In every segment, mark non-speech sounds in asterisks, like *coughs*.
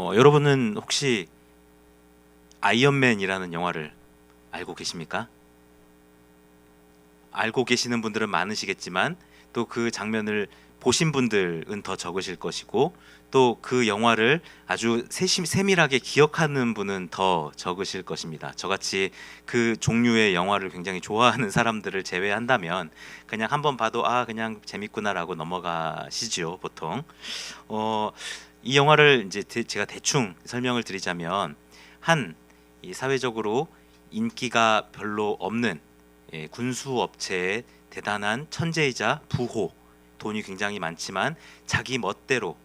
어, 여러분은 혹시 아이언맨이라는 영화를 알고 계십니까? 알고 계시는 분들은 많으시겠지만 또 그 장면을 보신 분들은 더 적으실 것이고 또 그 영화를 아주 세심, 세밀하게 기억하는 분은 더 적으실 것입니다. 저같이 그 종류의 영화를 굉장히 좋아하는 사람들을 제외한다면 그냥 한번 봐도 아 그냥 재밌구나라고 넘어가시죠 보통. 어, 이 영화를 이제 대- 제가 대충 설명을 드리자면 한이 사회적으로 인기가 별로 없는 예, 군수 업체의 대단한 천재이자 부호 돈이 굉장히 많지만 자기 멋대로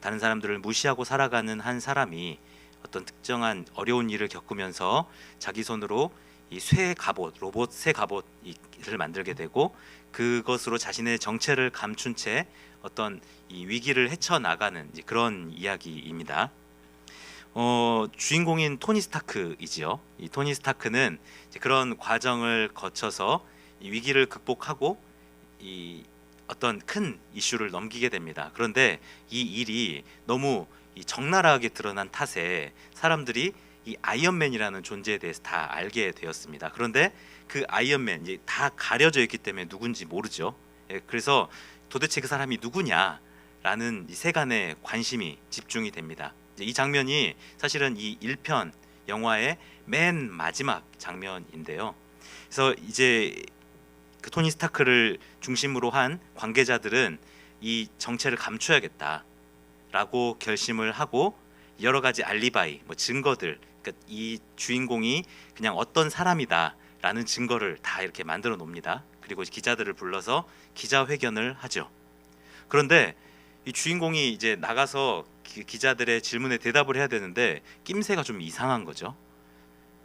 다른 사람들을 무시하고 살아가는 한 사람이 어떤 특정한 어려운 일을 겪으면서 자기 손으로 이 쇠 갑옷 로봇 쇠 갑옷을 만들게 되고 그것으로 자신의 정체를 감춘 채 어떤 이 위기를 헤쳐 나가는 이제 그런 이야기입니다. 어, 주인공인 토니 스타크이지요. 이 토니 스타크는 그런 과정을 거쳐서 이 위기를 극복하고 이 어떤 큰 이슈를 넘기게 됩니다. 그런데 이 일이 너무 이 적나라하게 드러난 탓에 사람들이 이 아이언맨이라는 존재에 대해서 다 알게 되었습니다. 그런데 그 아이언맨 이제 다 가려져 있기 때문에 누군지 모르죠. 예, 그래서 도대체 그 사람이 누구냐라는 이 세간의 관심이 집중이 됩니다. 이 장면이 사실은 이 1편 영화의 맨 마지막 장면인데요. 그래서 이제 그 토니 스타크를 중심으로 한 관계자들은 이 정체를 감춰야겠다라고 결심을 하고 여러 가지 알리바이, 뭐 증거들, 그러니까 이 주인공이 그냥 어떤 사람이다라는 증거를 다 이렇게 만들어 놓습니다. 그리고 기자들을 불러서 기자회견을 하죠. 그런데 이 주인공이 이제 나가서 기, 기자들의 질문에 대답을 해야 되는데 낌새가 좀 이상한 거죠.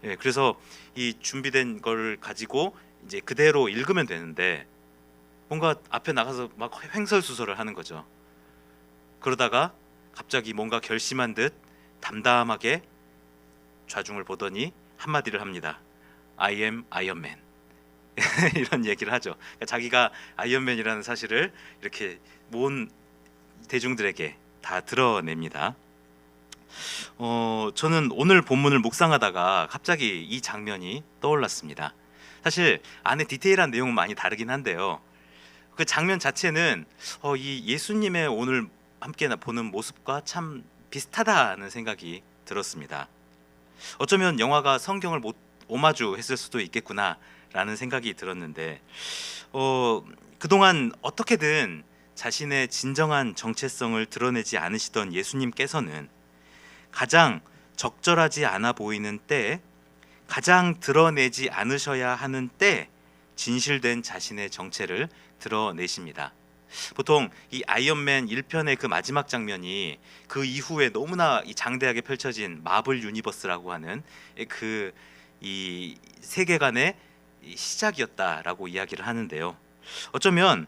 예, 그래서 이 준비된 걸 가지고 이제 그대로 읽으면 되는데 뭔가 앞에 나가서 막 횡설수설을 하는 거죠. 그러다가 갑자기 뭔가 결심한 듯 담담하게 좌중을 보더니 한마디를 합니다. I am 아이언맨. *laughs* 이런 얘기를 하죠. 그러니까 자기가 아이언맨이라는 사실을 이렇게 모은 대중들에게 다 드러냅니다. 어, 저는 오늘 본문을 묵상하다가 갑자기 이 장면이 떠올랐습니다. 사실 안에 디테일한 내용은 많이 다르긴 한데요. 그 장면 자체는 어, 이 예수님의 오늘 함께 보는 모습과 참 비슷하다는 생각이 들었습니다. 어쩌면 영화가 성경을 못 오마주했을 수도 있겠구나 라는 생각이 들었는데 어, 그동안 어떻게든 자신의 진정한 정체성을 드러내지 않으시던 예수님께서는 가장 적절하지 않아 보이는 때 가장 드러내지 않으셔야 하는 때 진실된 자신의 정체를 드러내십니다. 보통 이 아이언맨 1편의 그 마지막 장면이 그 이후에 너무나 이 장대하게 펼쳐진 마블 유니버스라고 하는 그 이 세계관의 이 시작이었다라고 이야기를 하는데요. 어쩌면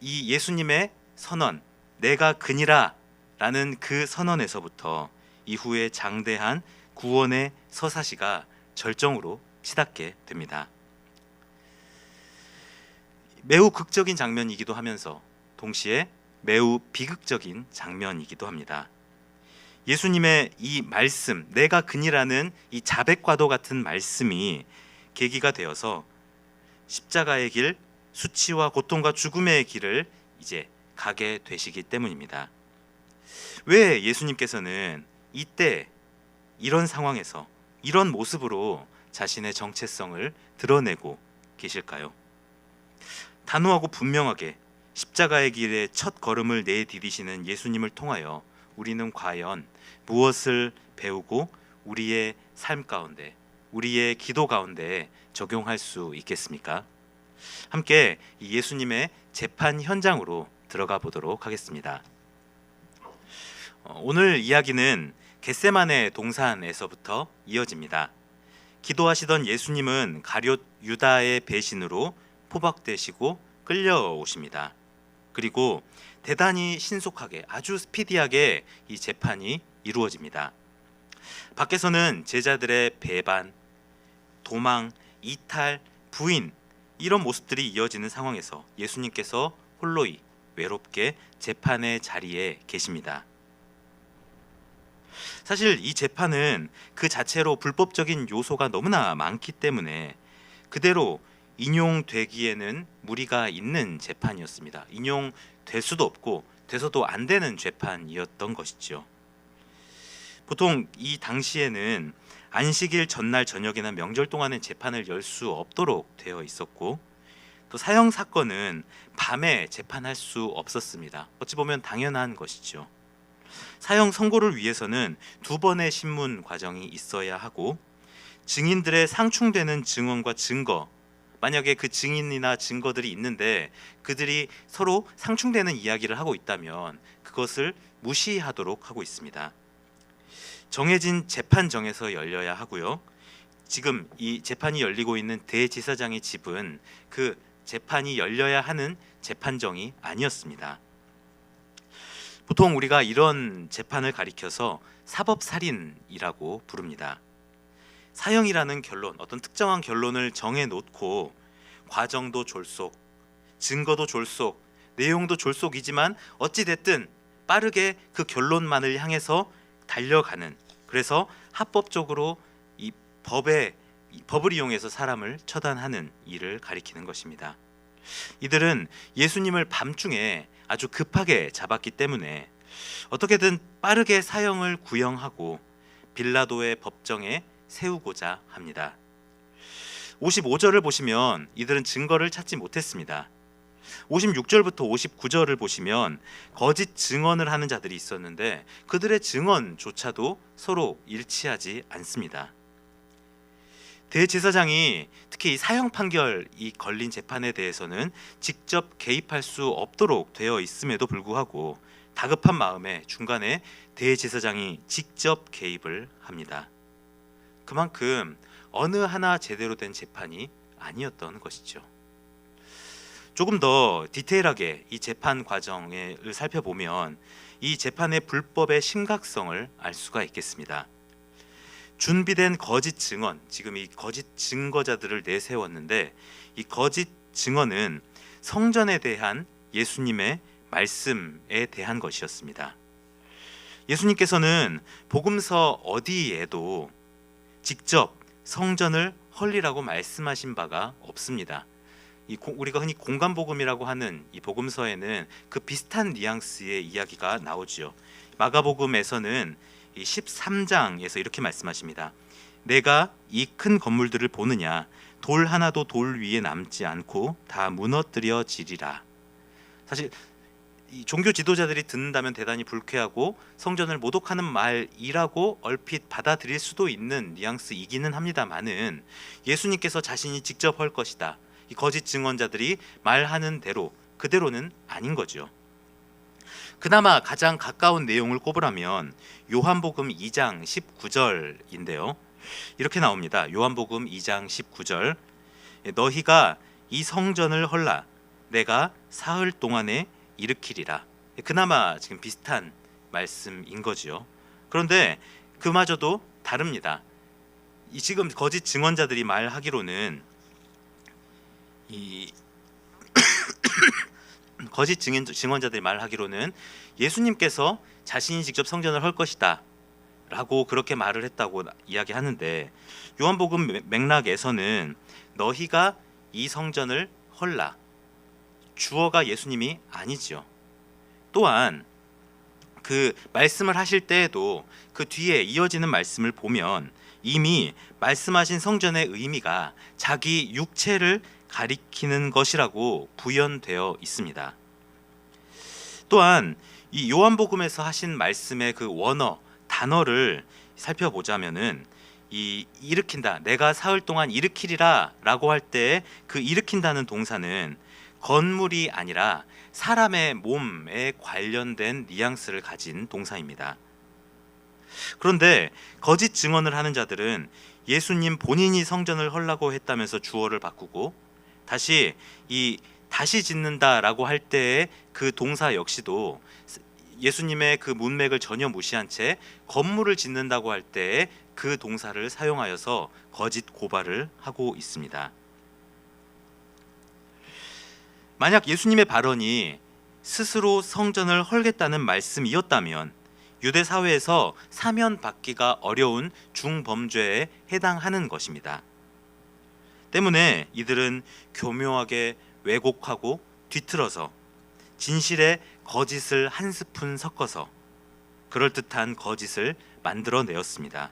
이 예수님의 선언, 내가 그니라라는 그 선언에서부터 이후에 장대한 구원의 서사시가 절정으로 치닫게 됩니다. 매우 극적인 장면이기도 하면서 동시에 매우 비극적인 장면이기도 합니다. 예수님의 이 말씀, 내가 그니라는 이 자백과도 같은 말씀이 계기가 되어서 십자가의 길, 수치와 고통과 죽음의 길을 이제 가게 되시기 때문입니다. 왜 예수님께서는 이때 이런 상황에서 이런 모습으로 자신의 정체성을 드러내고 계실까요? 단호하고 분명하게 십자가의 길에 첫 걸음을 내디디시는 예수님을 통하여 우리는 과연 무엇을 배우고 우리의 삶 가운데 우리의 기도 가운데 적용할 수 있겠습니까? 함께 이 예수님의 재판 현장으로 들어가 보도록 하겠습니다. 어, 오늘 이야기는 겟세만의 동산에서부터 이어집니다. 기도하시던 예수님은 가룟 유다의 배신으로 포박되시고 끌려오십니다. 그리고 대단히 신속하게 아주 스피디하게 이 재판이 이루어집니다. 밖에서는 제자들의 배반, 도망, 이탈, 부인 이런 모습들이 이어지는 상황에서 예수님께서 홀로이 외롭게 재판의 자리에 계십니다. 사실 이 재판은 그 자체로 불법적인 요소가 너무나 많기 때문에 그대로 인용되기에는 무리가 있는 재판이었습니다. 인용될 수도 없고 돼서도 안 되는 재판이었던 것이죠. 보통 이 당시에는 안식일 전날 저녁이나 명절 동안은 재판을 열 수 없도록 되어 있었고 또 사형 사건은 밤에 재판할 수 없었습니다. 어찌 보면 당연한 것이죠. 사형 선고를 위해서는 두 번의 신문 과정이 있어야 하고 증인들의 상충되는 증언과 증거 만약에 그 증인이나 증거들이 있는데 그들이 서로 상충되는 이야기를 하고 있다면 그것을 무시하도록 하고 있습니다. 정해진 재판정에서 열려야 하고요. 지금 이 재판이 열리고 있는 대지사장의 집은 그 재판이 열려야 하는 재판정이 아니었습니다. 보통 우리가 이런 재판을 가리켜서 사법살인이라고 부릅니다. 사형이라는 결론, 어떤 특정한 결론을 정해 놓고 과정도 졸속, 증거도 졸속, 내용도 졸속이지만 어찌 됐든 빠르게 그 결론만을 향해서 달려가는 그래서 합법적으로 이 법에 이 법을 이용해서 사람을 처단하는 일을 가리키는 것입니다. 이들은 예수님을 밤중에 아주 급하게 잡았기 때문에 어떻게든 빠르게 사형을 구형하고 빌라도의 법정에 세우고자 합니다. 55절을 보시면 이들은 증거를 찾지 못했습니다. 56절부터 59절을 보시면 거짓 증언을 하는 자들이 있었는데 그들의 증언조차도 서로 일치하지 않습니다. 대제사장이 특히 이 사형 판결이 걸린 재판에 대해서는 직접 개입할 수 없도록 되어 있음에도 불구하고 다급한 마음에 중간에 대제사장이 직접 개입을 합니다. 그만큼 어느 하나 제대로 된 재판이 아니었던 것이죠. 조금 더 디테일하게 이 재판 과정을 살펴보면 이 재판의 불법의 심각성을 알 수가 있겠습니다. 준비된 거짓 증언, 지금 이 거짓 증거자들을 내세웠는데 이 거짓 증언은 성전에 대한 예수님의 말씀에 대한 것이었습니다. 예수님께서는 복음서 어디에도 직접 성전을 헐리라고 말씀하신 바가 없습니다. 이 고, 우리가 흔히 공간 복음이라고 하는 이 복음서에는 그 비슷한 뉘앙스의 이야기가 나오지요. 마가복음에서는 이 13장에서 이렇게 말씀하십니다. 내가 이 큰 건물들을 보느냐 돌 하나도 돌 위에 남지 않고 다 무너뜨려지리라. 사실 이 종교 지도자들이 듣는다면 대단히 불쾌하고 성전을 모독하는 말이라고 얼핏 받아들일 수도 있는 뉘앙스이기는 합니다만은 예수님께서 자신이 직접 할 것이다. 이 거짓 증언자들이 말하는 대로 그대로는 아닌 거죠. 그나마 가장 가까운 내용을 꼽으라면 요한복음 2장 19절인데요. 이렇게 나옵니다. 요한복음 2장 19절 너희가 이 성전을 헐라 내가 사흘 동안에 일으키리라. 그나마 지금 비슷한 말씀인 거지요. 그런데 그마저도 다릅니다. 이 지금 거짓 증언자들이 말하기로는 이 *coughs* 거짓 증인, 증언자들이 말하기로는 예수님께서 자신이 직접 성전을 헐 것이다. 라고 그렇게 말을 했다고 이야기하는데 요한복음 맥락에서는 너희가 이 성전을 헐라 주어가 예수님이 아니지요. 또한 그 말씀을 하실 때에도 그 뒤에 이어지는 말씀을 보면 이미 말씀하신 성전의 의미가 자기 육체를 가리키는 것이라고 부연되어 있습니다. 또한 이 요한복음에서 하신 말씀의 그 원어 단어를 살펴보자면은 이 일으킨다 내가 사흘 동안 일으키리라라고 할 때 그 일으킨다는 동사는 건물이 아니라 사람의 몸에 관련된 뉘앙스를 가진 동사입니다. 그런데 거짓 증언을 하는 자들은 예수님 본인이 성전을 헐라고 했다면서 주어를 바꾸고 다시 이 다시 짓는다라고 할 때의 그 동사 역시도 예수님의 그 문맥을 전혀 무시한 채 건물을 짓는다고 할 때의 그 동사를 사용하여서 거짓 고발을 하고 있습니다. 만약 예수님의 발언이 스스로 성전을 헐겠다는 말씀이었다면 유대 사회에서 사면 받기가 어려운 중범죄에 해당하는 것입니다. 때문에 이들은 교묘하게 왜곡하고 뒤틀어서 진실에 거짓을 한 스푼 섞어서 그럴듯한 거짓을 만들어내었습니다.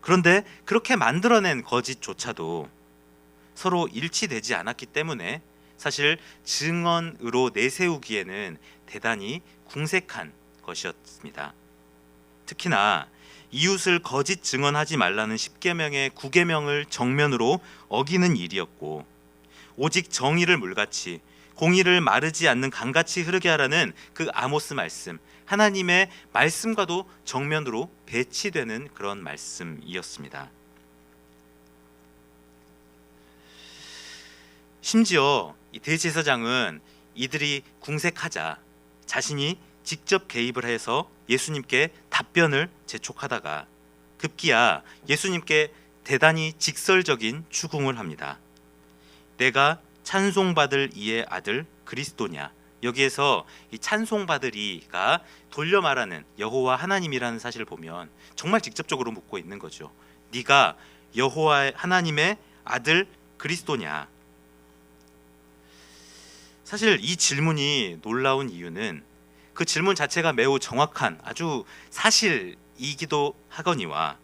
그런데 그렇게 만들어낸 거짓조차도 서로 일치되지 않았기 때문에 사실 증언으로 내세우기에는 대단히 궁색한 것이었습니다. 특히나 이웃을 거짓 증언하지 말라는 10계명의 9계명을 정면으로 어기는 일이었고 오직 정의를 물같이 공의를 마르지 않는 강같이 흐르게 하라는 그 아모스 말씀 하나님의 말씀과도 정면으로 배치되는 그런 말씀이었습니다. 심지어 이 대제사장은 이들이 궁색하자 자신이 직접 개입을 해서 예수님께 답변을 재촉하다가 급기야 예수님께 대단히 직설적인 추궁을 합니다. 내가 찬송받을 이의 아들 그리스도냐? 여기에서 이 찬송받으리가 돌려 말하는 여호와 하나님이라는 사실을 보면 정말 직접적으로 묻고 있는 거죠. 네가 여호와 하나님의 아들 그리스도냐? 사실 이 질문이 놀라운 이유는 그 질문 자체가 매우 정확한 아주 사실이기도 하거니와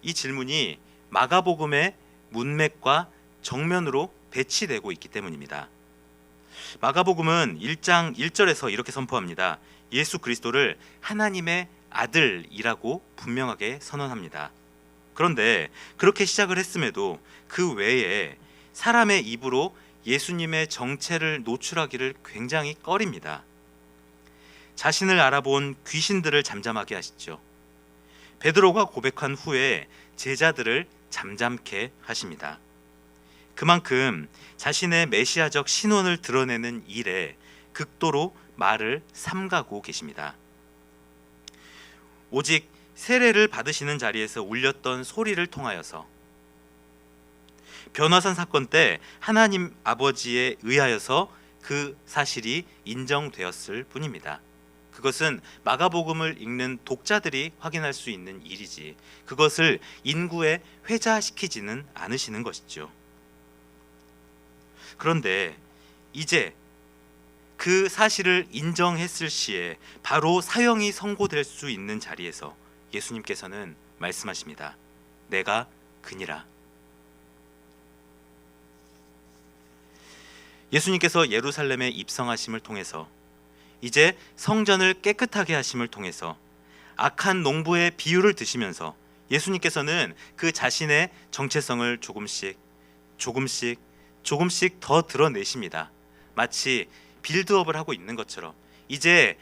이 질문이 마가복음의 문맥과 정면으로 배치되고 있기 때문입니다. 마가복음은 1장 1절에서 이렇게 선포합니다. 예수 그리스도를 하나님의 아들이라고 분명하게 선언합니다. 그런데 그렇게 시작을 했음에도 그 외에 사람의 입으로 예수님의 정체를 노출하기를 굉장히 꺼립니다. 자신을 알아본 귀신들을 잠잠하게 하시죠. 베드로가 고백한 후에 제자들을 잠잠케 하십니다. 그만큼 자신의 메시아적 신원을 드러내는 일에 극도로 말을 삼가고 계십니다. 오직 세례를 받으시는 자리에서 울렸던 소리를 통하여서 변화산 사건 때 하나님 아버지에 의하여서 그 사실이 인정되었을 뿐입니다. 그것은 마가복음을 읽는 독자들이 확인할 수 있는 일이지 그것을 인구에 회자시키지는 않으시는 것이죠. 그런데 이제 그 사실을 인정했을 시에 바로 사형이 선고될 수 있는 자리에서 예수님께서는 말씀하십니다. 내가 그니라. 예수님께서 예루살렘에 입성하심을 통해서 이제 성전을 깨끗하게 하심을 통해서 악한 농부의 비유를 드시면서 예수님께서는 그 자신의 정체성을 조금씩 조금씩 조금씩 더 드러내십니다. 마치 빌드업을 하고 있는 것처럼 이제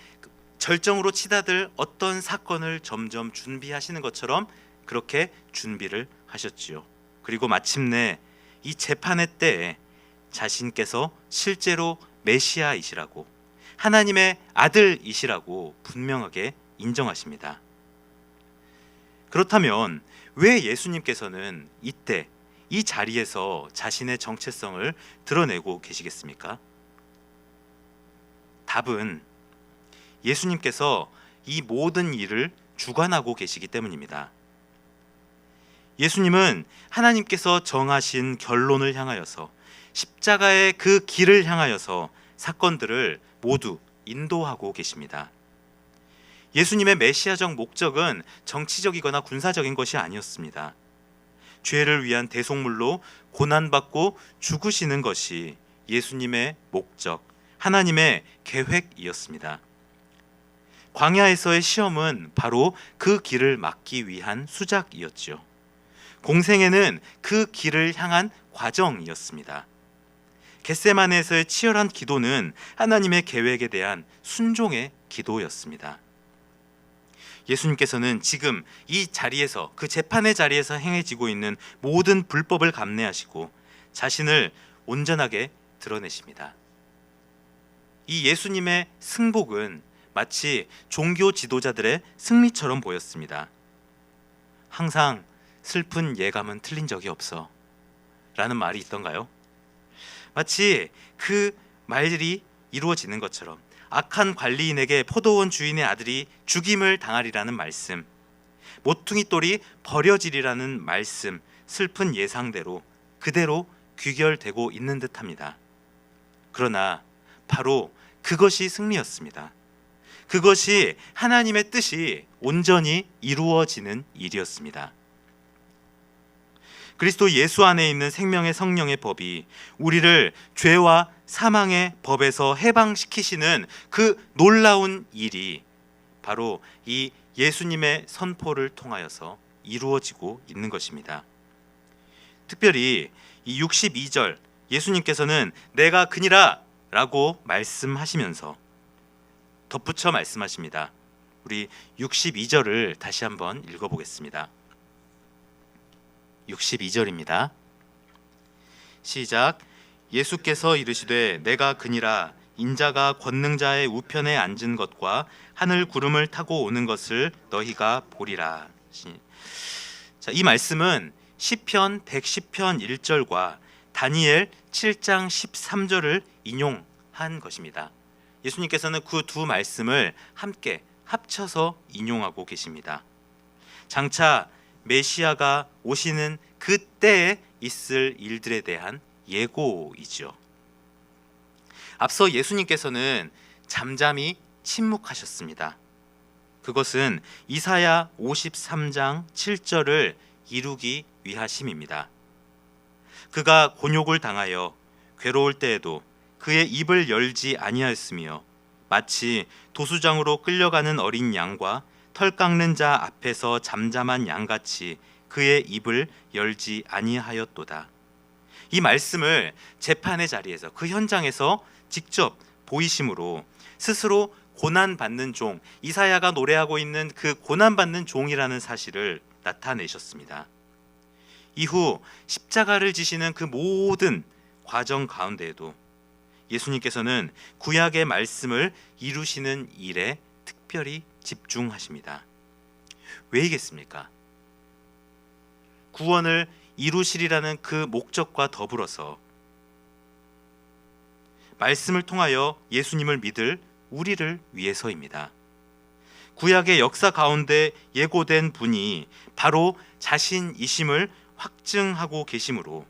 절정으로 치닫을 어떤 사건을 점점 준비하시는 것처럼 그렇게 준비를 하셨지요. 그리고 마침내 이 재판의 때에 자신께서 실제로 메시아이시라고 하나님의 아들이시라고 분명하게 인정하십니다. 그렇다면 왜 예수님께서는 이때 이 자리에서 자신의 정체성을 드러내고 계시겠습니까? 답은 예수님께서 이 모든 일을 주관하고 계시기 때문입니다. 예수님은 하나님께서 정하신 결론을 향하여서 십자가의 그 길을 향하여서 사건들을 모두 인도하고 계십니다. 예수님의 메시아적 목적은 정치적이거나 군사적인 것이 아니었습니다. 죄를 위한 대속물로 고난받고 죽으시는 것이 예수님의 목적, 하나님의 계획이었습니다. 광야에서의 시험은 바로 그 길을 막기 위한 수작이었죠. 공생애는 그 길을 향한 과정이었습니다. 겟세마네에서의 치열한 기도는 하나님의 계획에 대한 순종의 기도였습니다. 예수님께서는 지금 이 자리에서 그 재판의 자리에서 행해지고 있는 모든 불법을 감내하시고 자신을 온전하게 드러내십니다. 이 예수님의 승복은 마치 종교 지도자들의 승리처럼 보였습니다. 항상 슬픈 예감은 틀린 적이 없어. 라는 말이 있던가요? 마치 그 말들이 이루어지는 것처럼 악한 관리인에게 포도원 주인의 아들이 죽임을 당하리라는 말씀, 모퉁이 돌이 버려지리라는 말씀, 슬픈 예상대로 그대로 귀결되고 있는 듯합니다. 그러나 바로 그것이 승리였습니다. 그것이 하나님의 뜻이 온전히 이루어지는 일이었습니다. 그리스도 예수 안에 있는 생명의 성령의 법이 우리를 죄와 사망의 법에서 해방시키시는 그 놀라운 일이 바로 이 예수님의 선포를 통하여서 이루어지고 있는 것입니다. 특별히 이 62절 예수님께서는 내가 그니라 라고 말씀하시면서 덧붙여 말씀하십니다. 우리 62절을 다시 한번 읽어보겠습니다. 62절입니다. 시작. 예수께서 이르시되 내가 그니라 인자가 권능자의 우편에 앉은 것과 하늘 구름을 타고 오는 것을 너희가 보리라. 시- 자, 이 말씀은 시편 110편 1절과 다니엘 7장 13절을 인용한 것입니다. 예수님께서는 그 두 말씀을 함께 합쳐서 인용하고 계십니다. 장차 메시아가 오시는 그때에 있을 일들에 대한 예고이죠. 앞서 예수님께서는 잠잠히 침묵하셨습니다. 그것은 이사야 53장 7절을 이루기 위하심입니다. 그가 곤욕을 당하여 괴로울 때에도 그의 입을 열지 아니하였으며 마치 도수장으로 끌려가는 어린 양과 털 깎는 자 앞에서 잠잠한 양같이 그의 입을 열지 아니하였도다. 이 말씀을 재판의 자리에서 그 현장에서 직접 보이심으로 스스로 고난 받는 종 이사야가 노래하고 있는 그 고난 받는 종이라는 사실을 나타내셨습니다. 이후 십자가를 지시는 그 모든 과정 가운데에도 예수님께서는 구약의 말씀을 이루시는 일에 특별히 집중하십니다. 왜이겠습니까? 구원을 이루시리라는 그 목적과 더불어서 말씀을 통하여 예수님을 믿을 우리를 위해서입니다. 구약의 역사 가운데 예고된 분이 바로 자신이심을 확증하고 계심으로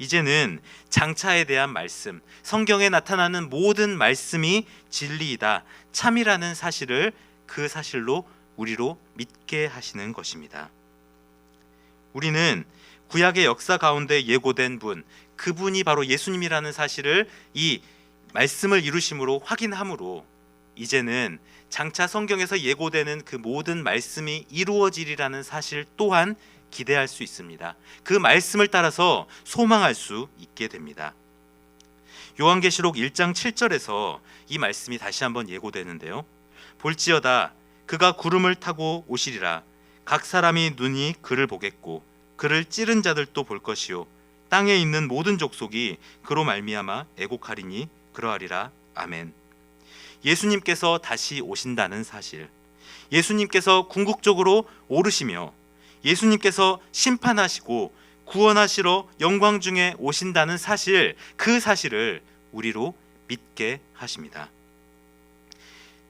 이제는 장차에 대한 말씀, 성경에 나타나는 모든 말씀이 진리이다, 참이라는 사실을 그 사실로 우리로 믿게 하시는 것입니다. 우리는 구약의 역사 가운데 예고된 분, 그분이 바로 예수님이라는 사실을 이 말씀을 이루심으로 확인함으로 이제는 장차 성경에서 예고되는 그 모든 말씀이 이루어지리라는 사실 또한 기대할 수 있습니다. 그 말씀을 따라서 소망할 수 있게 됩니다. 요한계시록 1장 7절에서 이 말씀이 다시 한번 예고되는데요. 볼지어다 그가 구름을 타고 오시리라 각 사람이 눈이 그를 보겠고 그를 찌른 자들도 볼 것이요 땅에 있는 모든 족속이 그로 말미암아 애곡하리니 그러하리라 아멘. 예수님께서 다시 오신다는 사실. 예수님께서 궁극적으로 오르시며 예수님께서 심판하시고 구원하시러 영광 중에 오신다는 사실, 그 사실을 우리로 믿게 하십니다.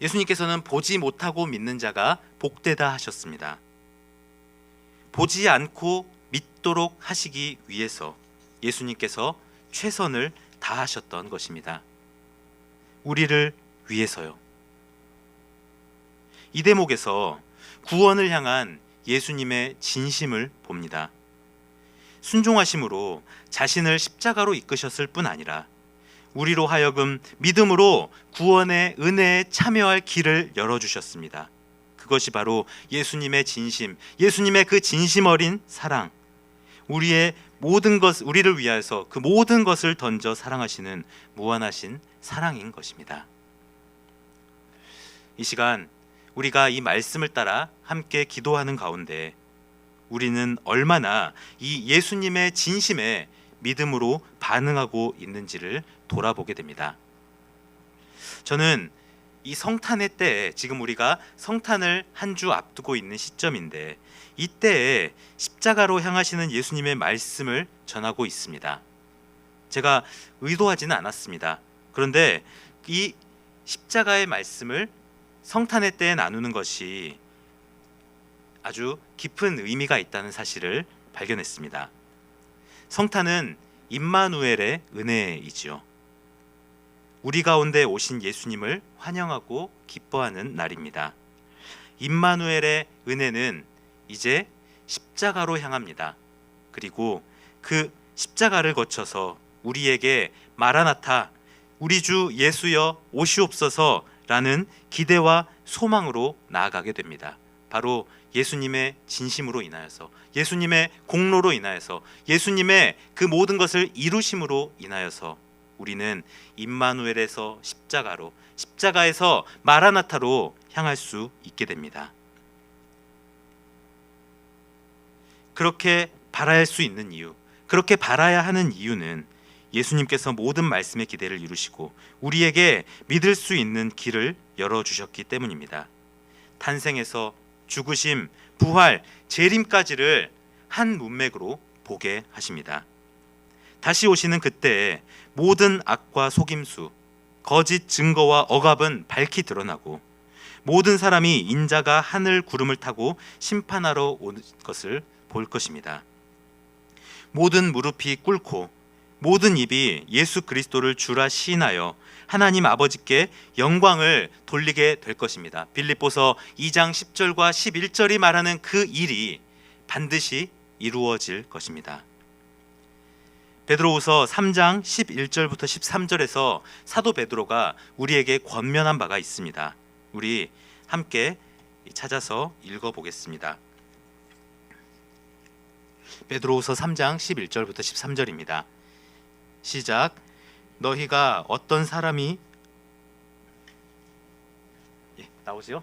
예수님께서는 보지 못하고 믿는 자가 복되다 하셨습니다. 보지 않고 믿도록 하시기 위해서 예수님께서 최선을 다하셨던 것입니다. 우리를 위해서요. 이 대목에서 구원을 향한 예수님의 진심을 봅니다. 순종하심으로 자신을 십자가로 이끄셨을 뿐 아니라 우리로 하여금 믿음으로 구원의 은혜에 참여할 길을 열어 주셨습니다. 그것이 바로 예수님의 진심, 예수님의 그 진심 어린 사랑, 우리의 모든 것 우리를 위하여서 그 모든 것을 던져 사랑하시는 무한하신 사랑인 것입니다. 이 시간 우리가 이 말씀을 따라 함께 기도하는 가운데 우리는 얼마나 이 예수님의 진심에 믿음으로 반응하고 있는지를 돌아보게 됩니다. 저는 이 성탄의 때에 지금 우리가 성탄을 한 주 앞두고 있는 시점인데 이때에 십자가로 향하시는 예수님의 말씀을 전하고 있습니다. 제가 의도하지는 않았습니다. 그런데 이 십자가의 말씀을 성탄의 때에 나누는 것이 아주 깊은 의미가 있다는 사실을 발견했습니다. 성탄은 임마누엘의 은혜이지요. 우리 가운데 오신 예수님을 환영하고 기뻐하는 날입니다. 임마누엘의 은혜는 이제 십자가로 향합니다. 그리고 그 십자가를 거쳐서 우리에게 마라나타 우리 주 예수여 오시옵소서 라는 기대와 소망으로 나아가게 됩니다. 바로 예수님의 진심으로 인하여서 예수님의 공로로 인하여서 예수님의 그 모든 것을 이루심으로 인하여서 우리는 임마누엘에서 십자가로 십자가에서 마라나타로 향할 수 있게 됩니다. 그렇게 바랄 수 있는 이유, 그렇게 바라야 하는 이유는 예수님께서 모든 말씀의 기대를 이루시고 우리에게 믿을 수 있는 길을 열어 주셨기 때문입니다. 탄생에서 죽으심, 부활, 재림까지를 한 문맥으로 보게 하십니다. 다시 오시는 그때에 모든 악과 속임수, 거짓 증거와 억압은 밝히 드러나고 모든 사람이 인자가 하늘 구름을 타고 심판하러 온 것을 볼 것입니다. 모든 무릎이 꿇고 모든 입이 예수 그리스도를 주라 시인하여 하나님 아버지께 영광을 돌리게 될 것입니다. 빌립보서 2장 10절과 11절이 말하는 그 일이 반드시 이루어질 것입니다. 베드로후서 3장 11절부터 13절에서 사도 베드로가 우리에게 권면한 바가 있습니다. 우리 함께 찾아서 읽어 보겠습니다. 베드로후서 3장 11절부터 13절입니다. 시작. 너희가 어떤 사람이 예, 나오세요?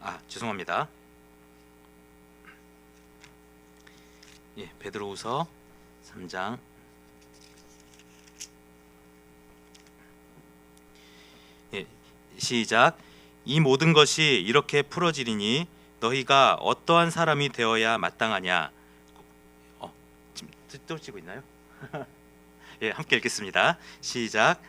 아, 죄송합니다. 예, 베드로후서 3장 예, 시작. 이 모든 것이 이렇게 풀어지리니 너희가 어떠한 사람이 되어야 마땅하냐? 떠지고 있나요? *laughs* 예, 함께 읽겠습니다. 시작.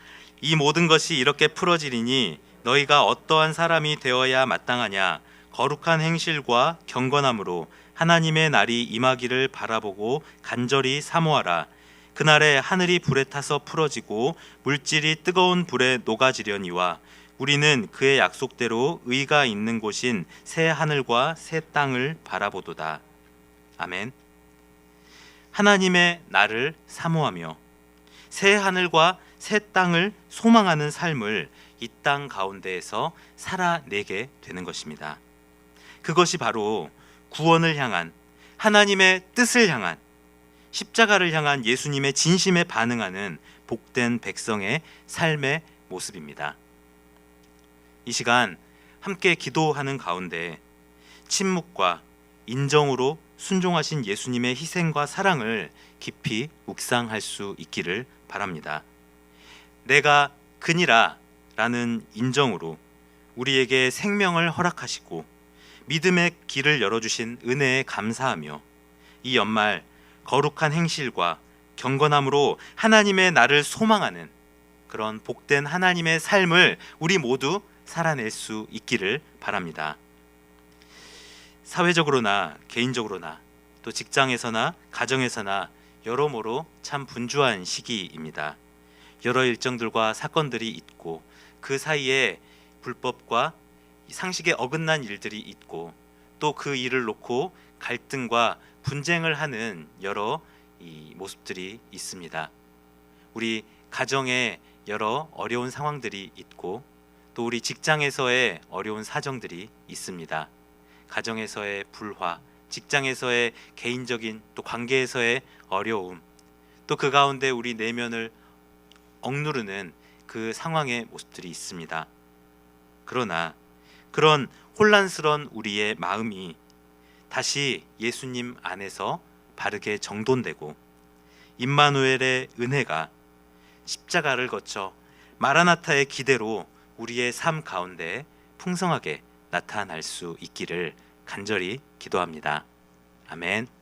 이 모든 것이 이렇게 풀어지리니 너희가 어떠한 사람이 되어야 마땅하냐? 거룩한 행실과 경건함으로 하나님의 날이 임하기를 바라보고 간절히 사모하라. 그날에 하늘이 불에 타서 풀어지고 물질이 뜨거운 불에 녹아지려니와 우리는 그의 약속대로 의가 있는 곳인 새 하늘과 새 땅을 바라보도다. 아멘. 하나님의 나를 사모하며 새 하늘과 새 땅을 소망하는 삶을 이 땅 가운데에서 살아내게 되는 것입니다. 그것이 바로 구원을 향한 하나님의 뜻을 향한 십자가를 향한 예수님의 진심에 반응하는 복된 백성의 삶의 모습입니다. 이 시간 함께 기도하는 가운데 침묵과 인정으로 순종하신 예수님의 희생과 사랑을 깊이 묵상할 수 있기를 바랍니다. 내가 그니라 라는 인정으로 우리에게 생명을 허락하시고 믿음의 길을 열어주신 은혜에 감사하며 이 연말 거룩한 행실과 경건함으로 하나님의 나를 소망하는 그런 복된 하나님의 삶을 우리 모두 살아낼 수 있기를 바랍니다. 사회적으로나 개인적으로나 또 직장에서나 가정에서나 여러모로 참 분주한 시기입니다. 여러 일정들과 사건들이 있고 그 사이에 불법과 상식에 어긋난 일들이 있고 또 그 일을 놓고 갈등과 분쟁을 하는 여러 이 모습들이 있습니다. 우리 가정에 여러 어려운 상황들이 있고 또 우리 직장에서의 어려운 사정들이 있습니다. 가정에서의 불화, 직장에서의 개인적인 또 관계에서의 어려움, 또 그 가운데 우리 내면을 억누르는 그 상황의 모습들이 있습니다. 그러나 그런 혼란스러운 우리의 마음이 다시 예수님 안에서 바르게 정돈되고 임마누엘의 은혜가 십자가를 거쳐 마라나타의 기대로 우리의 삶 가운데 풍성하게 나타날 수 있기를 간절히 기도합니다. 아멘.